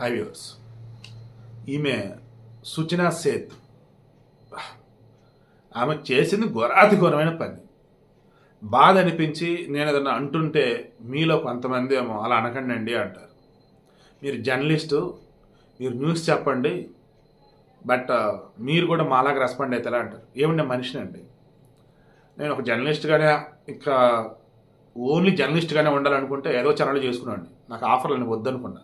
High viewers ఈమె Suchana Seth. ఆమె చేసింది ఘోరాతి ఘోరమైన పని. బాధ అనిపించి నేను ఏదన్నా అంటుంటే మీలో కొంతమంది ఏమో అలా అనకండి అండి అంటారు. మీరు జర్నలిస్టు మీరు న్యూస్ చెప్పండి బట్ మీరు కూడా మాలాగా రెస్పాండ్ అవుతారా అంటారు. ఏమంటే మనిషిని అండి? నేను ఒక జర్నలిస్ట్గానే ఇంకా ఓన్లీ జర్నలిస్ట్గానే ఉండాలనుకుంటే ఏదో ఛానల్ చేసుకున్నాను నాకు ఆఫర్లు నేను వద్దనుకున్నా.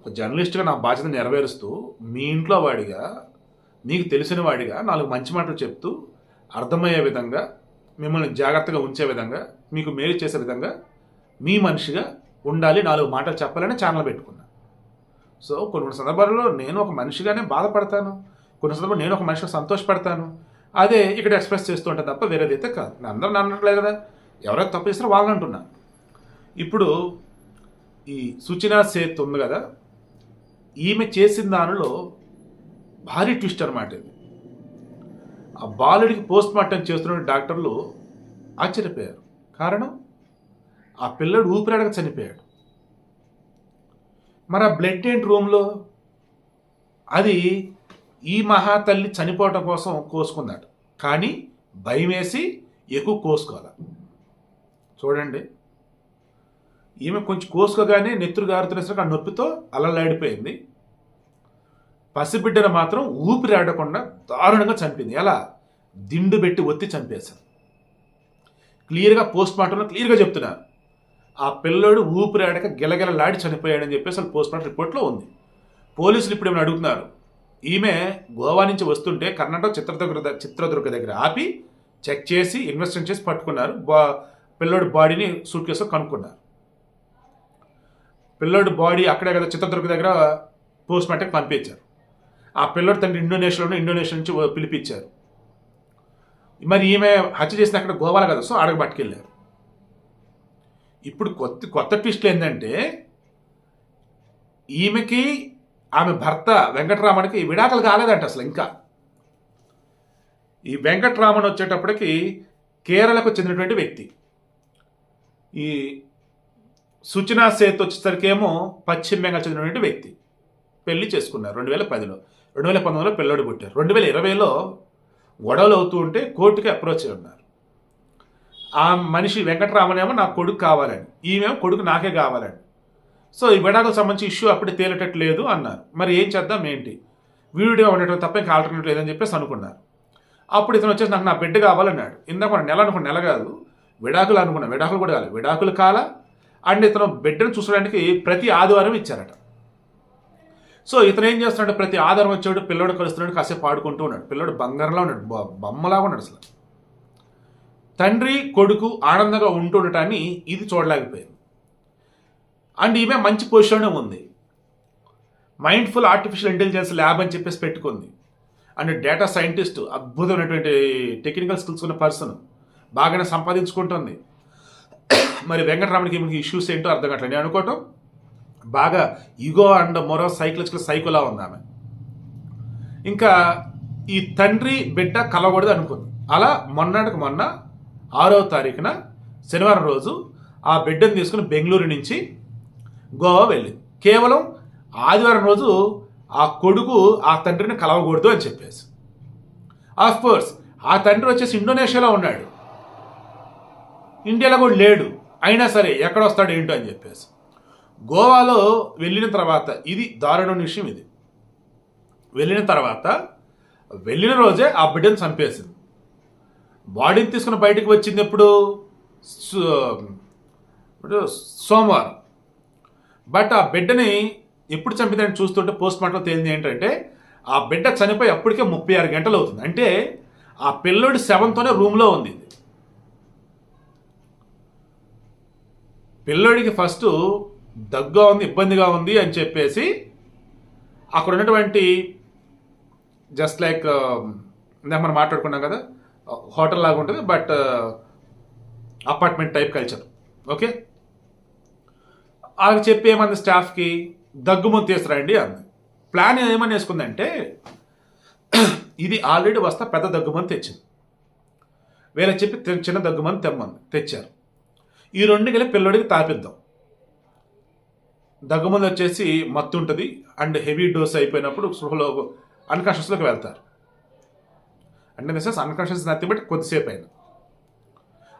ఒక జర్నలిస్ట్గా నా బాధ్యత నెరవేరుస్తూ మీ ఇంట్లో వాడిగా నీకు తెలిసిన వాడిగా నాలుగు మంచి మాటలు చెప్తూ అర్థమయ్యే విధంగా మిమ్మల్ని జాగ్రత్తగా ఉంచే విధంగా మీకు మేలు చేసే విధంగా మీ మనిషిగా ఉండాలి నాలుగు మాటలు చెప్పాలని ఛానల్ పెట్టుకున్నా. సో కొన్ని సందర్భాల్లో నేను ఒక మనిషిగానే బాధపడతాను. కొన్ని సందర్భాలు నేను ఒక మనిషిగా సంతోషపడతాను. అదే ఇక్కడ ఎక్స్ప్రెస్ చేస్తూ ఉంటాను తప్ప వేరేది అయితే కాదు. నేను అందరూ నన్ను అనట్లేదు కదా. ఎవరైతే తప్పు చేస్తారో వాళ్ళని అంటున్నా. ఇప్పుడు ఈ సుచినా సేత్ ఉంది కదా ఈమె చేసిన దానిలో భారీ ట్విస్ట్ అనమాట ఇది. ఆ బాలుడికి పోస్ట్ మార్టం చేస్తున్న డాక్టర్లు ఆశ్చర్యపోయారు. కారణం? ఆ పిల్లడు ఊపిరాడక చనిపోయాడు. మరి ఆ బ్లడ్ ఏంటి రూమ్లో? అది ఈ మహాతల్లి చనిపోవటం కోసం కోసుకుందట. కానీ భయం వేసి ఎక్కువ కోసుకోవాలి. చూడండి. ఈమె కొంచెం కోసుకోగానే నెత్తురు గారుతున్నసరికి ఆ నొప్పితో అలలాడిపోయింది. పసిబిడ్డను మాత్రం ఊపిరి ఆడకుండా దారుణంగా చంపింది. ఎలా? దిండు పెట్టి ఒత్తి చంపేశారు క్లియర్గా పోస్ట్ మార్టంలో క్లియర్గా చెప్తున్నారు ఆ పిల్లోడు ఊపిరి ఆడక గిలగిలలాడి చనిపోయాడని చెప్పేసి అసలు పోస్ట్ మార్టం రిపోర్ట్లో ఉంది. పోలీసులు ఇప్పుడు ఏమైనా అడుగుతున్నారు? ఈమె గోవా నుంచి వస్తుంటే కర్ణాటక చిత్రదుర్గ చిత్రదుర్గ దగ్గర ఆపి చెక్ చేసి ఇన్వెస్టిగేషన్ చేసి పట్టుకున్నారు. బా పిల్లోడి బాడీని సూట్ కేసులో కనుక్కున్నారు. పిల్లోడి బాడీ అక్కడే కదా చిత్రదుర్గ దగ్గర పోస్ట్ మార్టంకి పంపించారు. ఆ పిల్లోడి తండ్రి ఇండోనేషియాలో ఇండోనేషియా నుంచి పిలిపించారు. మరి ఈమె హత్య చేసిన అక్కడ గోవాల కదా సో అడగ పట్టుకెళ్ళారు. ఇప్పుడు కొత్త కొత్త ట్విస్ట్లు ఏంటంటే ఈమెకి ఆమె భర్త వెంకటరామన్కి విడాకులు కాలేదంట అసలు ఇంకా. ఈ వెంకటరామన్ వచ్చేటప్పటికి కేరళకు చెందినటువంటి వ్యక్తి. ఈ సుచనా సేత్ వచ్చేసరికి ఏమో పశ్చిమ బెంగాల్ చెందినటువంటి వ్యక్తి. పెళ్ళి చేసుకున్నారు రెండు వేల పదిలో. రెండు వేల పంతొమ్మిదిలో పిల్లడు పుట్టారు. రెండు వేల ఇరవైలో గొడవలు అవుతూ ఉంటే కోర్టుకి అప్రోచ్ అయి ఉన్నారు ఆ మనిషి వెంకటరామనేమో నా కొడుకు కావాలని. ఈమెమో కొడుకు నాకే కావాలని. సో ఈ విడాకులకు సంబంధించి ఇష్యూ అప్పుడు తేలేటట్టు లేదు అన్నారు. మరి ఏం చేద్దాం ఏంటి? వీడియో ఉండటం తప్ప ఇంకా ఆల్టర్నేట్ లేదని చెప్పేసి అనుకున్నారు. అప్పుడు ఇతను వచ్చేసి నాకు నా బిడ్డ కావాలన్నాడు. ఇందాక మన నెల అనుకున్న నెల కాదు విడాకులు అనుకున్నాను విడాకులు కూడా కాదు విడాకులు కాల అండ్ ఇతను బిడ్డను చూసుకోవడానికి ప్రతి ఆదివారం ఇచ్చారట. సో ఇతను ఏం చేస్తున్నాడు? ప్రతి ఆధారం వచ్చాడు పిల్లడు కలుస్తున్నాడు కాసేపు ఆడుకుంటూ ఉన్నాడు. పిల్లడు బంగారంలో ఉన్నాడు బొమ్మలాగా ఉన్నాడు అసలు. తండ్రి కొడుకు ఆనందంగా ఉంటుండటాన్ని ఇది చూడలేకపోయింది. అండ్ ఈమె మంచి పొజిషన్లో ఉంది. మైండ్ఫుల్ ఆర్టిఫిషియల్ ఇంటెలిజెన్స్ ల్యాబ్ అని చెప్పేసి పెట్టుకుంది. అండ్ డేటా సైంటిస్ట్ అద్భుతమైనటువంటి టెక్నికల్ స్కిల్స్ ఉన్న పర్సన్. బాగానే సంపాదించుకుంటుంది. మరి వెంకటరామనికి ఈమెకి ఇష్యూస్ ఏంటో అర్థం కావట్లేదు. నేను అనుకోవటం బాగా ఈగో అండ్ మరో సైకలజికల్ సైకోలా ఉంది ఆమె. ఇంకా ఈ తండ్రి బిడ్డ కలవకూడదు అనుకుంది. అలా మొన్నటికి మొన్న ఆరో తారీఖున శనివారం రోజు ఆ బిడ్డను తీసుకుని బెంగళూరు నుంచి గోవా వెళ్ళింది. కేవలం ఆదివారం రోజు ఆ కొడుకు ఆ తండ్రిని కలవకూడదు అని చెప్పేసి. ఆఫ్ కోర్స్ ఆ తండ్రి వచ్చేసి ఇండోనేషియాలో ఉన్నాడు. ఇండియాలో కూడా లేడు. అయినా సరే ఎక్కడ వస్తాడు ఏంటో అని చెప్పేసి. గోవాలో వెళ్ళిన తర్వాత ఇది దారుణ విషయం ఇది. వెళ్ళిన తర్వాత వెళ్ళిన రోజే ఆ బిడ్డను చంపేసింది. బాడీని తీసుకుని బయటకు వచ్చింది ఎప్పుడు? సు- సోమవారం. బట్ ఆ బిడ్డని ఎప్పుడు చంపిందని చూస్తుంటే పోస్ట్ మార్టంలో తేలింది ఏంటంటే ఆ బిడ్డ చనిపోయి అప్పటికే ముప్పై ఆరు గంటలు అవుతుంది. అంటే ఆ పిల్లోడి శవంతోనే రూమ్లో ఉంది. పిల్లోడికి ఫస్ట్ దగ్గుగా ఉంది ఇబ్బందిగా ఉంది అని చెప్పేసి అక్కడ ఉన్నటువంటి జస్ట్ లైక్ um, ఇందాక మనం మాట్లాడుకున్నాం కదా హోటల్ లాగా ఉంటుంది but apartment type culture okay వాళ్ళకి చెప్పి ఏమంది స్టాఫ్కి దగ్గుమంది తీసుకురండి అంది. ప్లాన్ ఏమని వేసుకుందంటే ఇది ఆల్రెడీ వస్తా పెద్ద దగ్గుమని తెచ్చింది. వీళ్ళకి చెప్పి చిన్న దగ్గుమని తెమ్మంది తెచ్చారు. ఈ రెండు కలిపి పిల్లడికి తాపిద్దాం. దగ్గుమంది వచ్చేసి మత్తు ఉంటుంది అండ్ హెవీ డోస్ అయిపోయినప్పుడు స్పృహలో అన్కాన్షియస్లోకి వెళ్తారు. అంటే దిస్ అన్కాన్షియస్ నథింగ్ బట్ కొద్దిసేపు అయినా.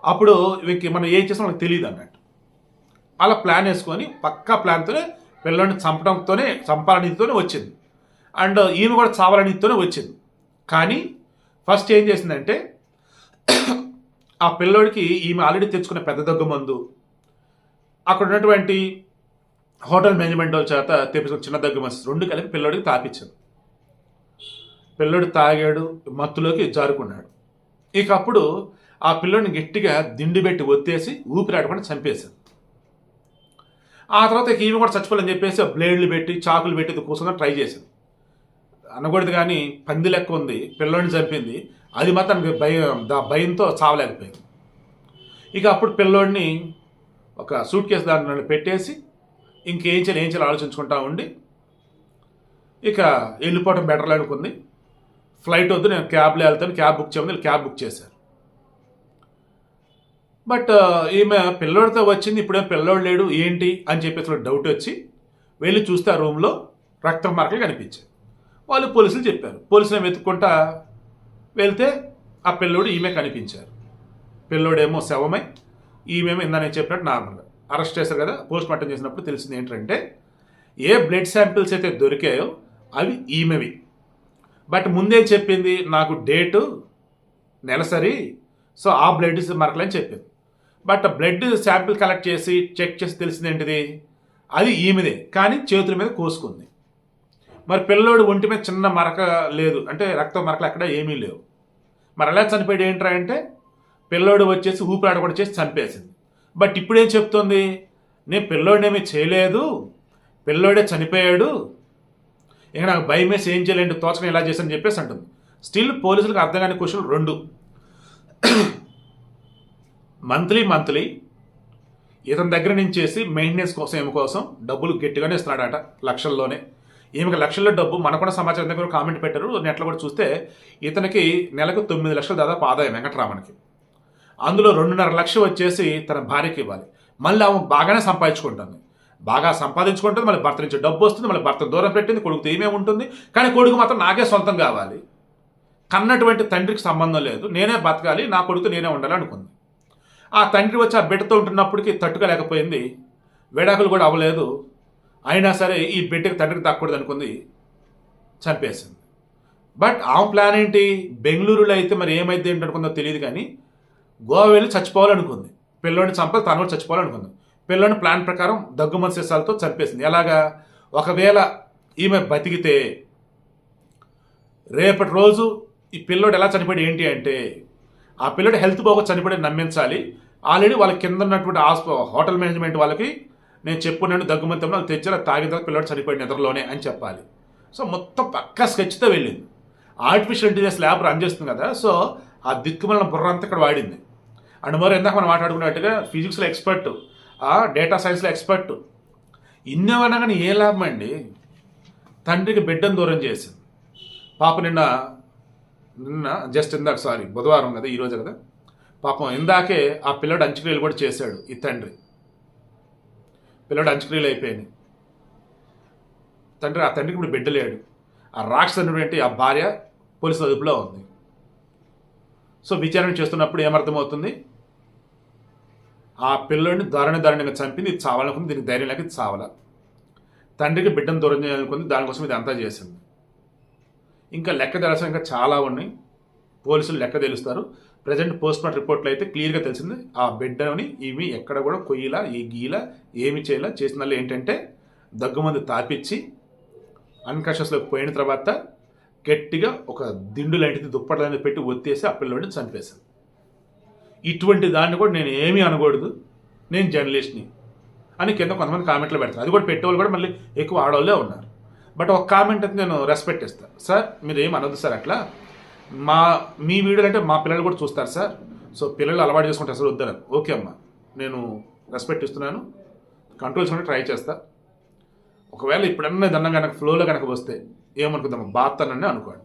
అప్పుడు వీకి మనం ఏం చేస్తాం మనకు తెలియదు అన్నట్టు. అలా ప్లాన్ వేసుకొని పక్కా ప్లాన్తోనే పిల్లని చంపడంతోనే చంపాలనితోనే వచ్చింది. అండ్ ఈమె కూడా చావాలనితోనే వచ్చింది. కానీ ఫస్ట్ ఏం చేసిందంటే ఆ పిల్లోడికి ఈమె ఆల్రెడీ తెచ్చుకున్న పెద్ద దగ్గు మందు అక్కడ ఉన్నటువంటి హోటల్ మేనేజ్మెంట్ వాళ్ళ చేత తెప్పించుకున్న చిన్న దగ్గు మస్తు రెండు కలిపి పిల్లోడికి తాపించింది పిల్లోడు తాగాడు మత్తులోకి జారుకున్నాడు. ఇక అప్పుడు ఆ పిల్లోడిని గట్టిగా దిండి పెట్టి ఒత్తేసి ఊపిరాడకుండా చంపేశారు ఆ తర్వాత ఇక ఈమె కూడా చచ్చిపోవాలని చెప్పేసి బ్లేడ్లు పెట్టి చాకులు పెట్టి ఇది కూర్చొని ట్రై చేసింది అనకూడదు కానీ పంది లెక్క ఉంది పిల్లోడిని చంపింది. అది మాత్రం భయం దా భయంతో చావలేకపోయింది. ఇక అప్పుడు పిల్లోడిని ఒక సూట్ కేసు దాంట్లో పెట్టేసి ఇంకేం చేయాలి ఏం చేయాలి ఆలోచించుకుంటా ఉండి ఇక వెళ్ళిపోవడం బెటర్ అనుకుంది. ఫ్లైట్ వద్దు నేను క్యాబ్లో వెళ్తాను క్యాబ్ బుక్ చేయమని క్యాబ్ బుక్ చేశారు. బట్ ఈమె పిల్లోడితో వచ్చింది ఇప్పుడే పిల్లోడు లేడు ఏంటి అని చెప్పేసి డౌట్ వచ్చి వెళ్ళి చూస్తే ఆ రూమ్లో రక్తం మార్కలు కనిపించాయి. వాళ్ళు పోలీసులు చెప్పారు. పోలీసులు వెతుక్కుంటా వెళ్తే ఆ పిల్లోడు ఈమె కనిపించారు. పిల్లోడేమో శవమై ఈమెమో ఇందా నేను చెప్పినట్టు నార్మల్గా. అరెస్ట్ చేశారు కదా పోస్ట్ మార్టం చేసినప్పుడు తెలిసింది ఏంటంటే ఏ బ్లడ్ శాంపిల్స్ అయితే దొరికాయో అవి ఈమెవి. బట్ ముందే చెప్పింది నాకు డేటు నెలసరి సో ఆ బ్లడ్ మరకలని చెప్పింది. బట్ బ్లడ్ శాంపిల్ కలెక్ట్ చేసి చెక్ చేసి తెలిసింది ఏంటిది? అది ఈమెదే కానీ చేతుల మీద కోసుకుంది. మరి పిల్లోడు ఒంటి మీద చిన్న మరక లేదు అంటే రక్త మరకలు అక్కడ ఏమీ లేవు. మరి ఎలా చనిపోయాడు ఏంట్రా అంటే పిల్లోడు వచ్చేసి ఊపిరాడ కూడా చేసి చంపేసింది. బట్ ఇప్పుడేం చెప్తుంది? నేను పిల్లోడేమీ చేయలేదు. పిల్లోడే చనిపోయాడు. ఇక నాకు భయం వేసి ఏం చేయలేండి తోచకం ఇలా చేశాను చెప్పేసి అంటుంది. స్టిల్ పోలీసులకు అర్థం కాని క్వశ్చన్ రెండు. మంత్లీ మంత్లీ ఇతని దగ్గర నుంచి చేసి మెయింటెనెన్స్ కోసం ఏమి కోసం డబ్బులు గట్టిగానే ఇస్తున్నాడట లక్షల్లోనే. ఈమెకు లక్షల్లో డబ్బు మన కూడా సమాచారం దగ్గర కామెంట్ పెట్టారు. నెట్లో కూడా చూస్తే ఇతనికి నెలకు తొమ్మిది లక్షలు దాదాపు ఆదాయం వెంకటరామన్కి. అందులో రెండున్నర లక్షలు వచ్చేసి తన భార్యకి ఇవ్వాలి. మళ్ళీ ఆమె బాగానే సంపాదించుకుంటుంది. బాగా సంపాదించుకుంటుంది మళ్ళీ భర్త నుంచి డబ్బు వస్తుంది మళ్ళీ భర్త దూరం పెట్టింది కొడుకు ఏమే ఉంటుంది కానీ కొడుకు మాత్రం నాకే సొంతం కావాలి. కన్నటువంటి తండ్రికి సంబంధం లేదు. నేనే బతకాలి నా కొడుకు నేనే ఉండాలి అనుకుంది. ఆ తండ్రి వచ్చి ఆ బిడ్డతో ఉంటున్నప్పటికీ తట్టుకోలేకపోయింది. విడాకులు కూడా అవ్వలేదు. అయినా సరే ఈ బిడ్డకి తండ్రికి తక్కకూడదు అనుకుంది చంపేసింది. బట్ ఆ ప్లాన్ ఏంటి? బెంగళూరులో అయితే మరి ఏమైంది ఏంటి అనుకుందో తెలియదు కానీ గోవా వెళ్ళి చచ్చిపోవాలనుకుంది. పిల్లోని చంపాలి తను కూడా చచ్చిపోవాలనుకుంది. పిల్లోని ప్లాన్ ప్రకారం దగ్గుమతి సీసాలతో చంపేసింది. ఎలాగా? ఒకవేళ ఈమె బతికితే రేపటి రోజు ఈ పిల్లోడు ఎలా చనిపోయాడు ఏంటి అంటే ఆ పిల్లడు హెల్త్ బాగా చనిపోయి నమ్మించాలి. ఆల్రెడీ వాళ్ళ కింద ఉన్నటువంటి హాస్ప హోటల్ మేనేజ్మెంట్ వాళ్ళకి నేను చెప్పున్నాను దగ్గుమంతంలో వాళ్ళు తెచ్చారు తాగిన తర్వాత పిల్లడు చనిపోయిన నిద్రలోనే అని చెప్పాలి. సో మొత్తం పక్క స్కెచ్తో వెళ్ళింది. ఆర్టిఫిషియల్ ఇంటెలిజెన్స్ ల్యాబ్ రన్ చేస్తుంది కదా సో ఆ దిక్కుమల బుర్ర అంతా ఇక్కడ వాడింది. అండ్ మరి ఎందాక మనం మాట్లాడుకున్నట్టుగా ఫిజిక్స్లో ఎక్స్పర్ట్ ఆ డేటా సైన్స్లో ఎక్స్పర్ట్ ఇన్నేమన్నా కానీ ఏ లాభం అండి తండ్రికి బిడ్డను దూరం చేసింది. పాప నిన్న నిన్న జస్ట్ ఇందాక సారీ బుధవారం కదా ఈరోజు కదా. పాపం ఇందాకే ఆ పిల్లడు అంచుక్రియలు కూడా చేశాడు ఈ తండ్రి. పిల్లడు అంచుక్రియలు అయిపోయాయి తండ్రి ఆ తండ్రికి ఇప్పుడు బిడ్డ లేడు. ఆ రాక్షసుడు ఆ భార్య పోలీసు అదుపులో ఉంది. సో విచారణ చేస్తున్నప్పుడు ఏమర్థమవుతుంది? ఆ పిల్లడిని దారుణ దారుణంగా చంపింది ఇది చావాలనుకుంది దీనికి ధైర్యం లేక ఇది చావాల? తండ్రికి బిడ్డను దూరం చేయాలనుకుంది దానికోసం ఇది అంతా చేసింది. ఇంకా లెక్క తెలసిన ఇంకా చాలా ఉన్నాయి. పోలీసులు లెక్క తెలుస్తారు. ప్రజెంట్ పోస్ట్ మార్టం రిపోర్ట్లో అయితే క్లియర్గా తెలిసింది. ఆ బిడ్డని ఇవి ఎక్కడ కూడా కొయ్యిలా ఈ గీల ఏమి చేయాలా. చేసిన వాళ్ళు ఏంటంటే దగ్గుమంది తాపిచ్చి అన్కాన్షియస్లోకి పోయిన తర్వాత గట్టిగా ఒక దిండు లాంటిది దుప్పటి లాంటిది పెట్టి ఒత్తేసి ఆ పిల్లోడిని చంపేశాను ఇటువంటి దాన్ని కూడా నేను ఏమీ అనకూడదు. నేను జర్నలిస్ట్ని అని కింద కొంతమంది కామెంట్లు పెడతాను అది కూడా పెట్టేవాళ్ళు కూడా మళ్ళీ ఎక్కువ ఆడవాళ్ళే ఉన్నారు. బట్ ఒక కామెంట్ అయితే నేను రెస్పెక్ట్ ఇస్తాను సార్ మీరు ఏం అనొద్దు సార్ అట్లా. మా మీ వీడియోలు అంటే మా పిల్లలు కూడా చూస్తారు సార్. సో పిల్లలు అలవాటు చేసుకుంటారు సార్ వద్దరు ఓకే అమ్మా. నేను రెస్పెక్ట్ ఇస్తున్నాను. కంట్రోల్ చేసుకుంటే ట్రై చేస్తా. ఒకవేళ ఇప్పుడన్నా దండం కనుక ఫ్లోలో కనుక వస్తే ఏమనుకుందాం? బాత్ అని అనుకోండి.